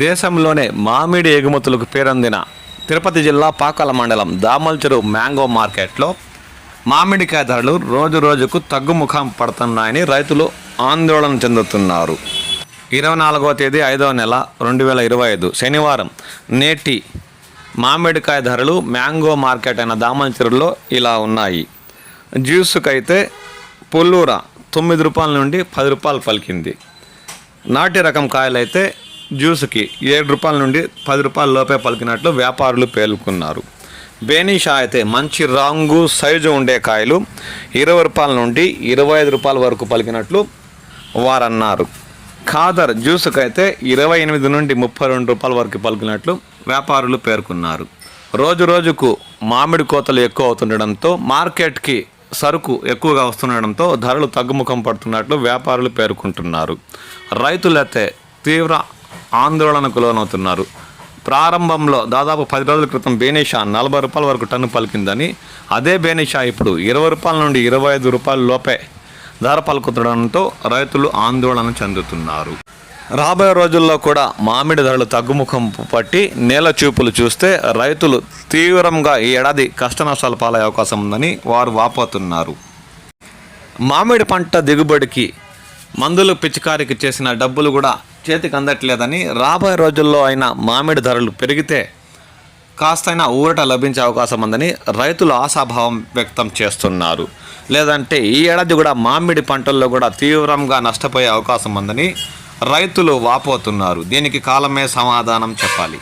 దేశంలోనే మామిడి ఎగుమతులకు పేరొందిన తిరుపతి జిల్లా పాకాల మండలం దామల్చెరు మ్యాంగో మార్కెట్లో మామిడికాయ ధరలు రోజు రోజుకు తగ్గుముఖం పడుతున్నాయని రైతులు ఆందోళన చెందుతున్నారు. ఇరవై నాలుగవ తేదీ ఐదవ నెల రెండు వేల ఇరవై ఐదు శనివారం నేటి మామిడికాయ ధరలు మ్యాంగో మార్కెట్ అయిన దామల్చెరులో ఇలా ఉన్నాయి. జ్యూస్కైతే పుల్లూర తొమ్మిది రూపాయల నుండి పది రూపాయలు పలికింది. నాటి రకం కాయలైతే జ్యూస్కి ఏడు రూపాయల నుండి పది రూపాయల లోపే పలికినట్లు వ్యాపారులు పేర్కొన్నారు. బేనీషా అయితే మంచి రంగు సైజు ఉండే కాయలు ఇరవై రూపాయల నుండి ఇరవై ఐదు రూపాయల వరకు పలికినట్లు వారన్నారు. ఖాదర్ జ్యూస్కి అయితే ఇరవై ఎనిమిది నుండి ముప్పై రెండు రూపాయల వరకు పలికినట్లు వ్యాపారులు పేర్కొన్నారు. రోజు రోజుకు మామిడి కోతలు ఎక్కువ అవుతుండడంతో మార్కెట్కి సరుకు ఎక్కువగా వస్తుండడంతో ధరలు తగ్గుముఖం పడుతున్నట్లు వ్యాపారులు పేర్కొంటున్నారు. రైతులైతే తీవ్ర ఆందోళనకు లోనవుతున్నారు. ప్రారంభంలో దాదాపు పది రోజుల క్రితం బేనిషా నలభై రూపాయల వరకు టన్ను పలికిందని అదే బేనిషా ఇప్పుడు ఇరవై రూపాయల నుండి ఇరవై ఐదు రూపాయల లోపే ధర పలుకుతుండడంతో రైతులు ఆందోళన చెందుతున్నారు. రాబోయే రోజుల్లో కూడా మామిడి ధరలు తగ్గుముఖం పట్టి నేల చూపులు చూస్తే రైతులు తీవ్రంగా ఈ ఏడాది కష్టనష్టాలు పాలయ్యే అవకాశం ఉందని వారు వాపోతున్నారు. మామిడి పంట దిగుబడికి మందులు పిచికారికి చేసిన డబ్బులు కూడా చేతికి అందట్లేదని రాబోయే రోజుల్లో అయినా మామిడి ధరలు పెరిగితే కాస్తైనా ఊరట లభించే అవకాశం ఉందని రైతులు ఆశాభావం వ్యక్తం చేస్తున్నారు. లేదంటే ఈ ఏడాది కూడా మామిడి పంటల్లో కూడా తీవ్రంగా నష్టపోయే అవకాశం ఉందని రైతులు వాపోతున్నారు. దీనికి కాలమే సమాధానం చెప్పాలి.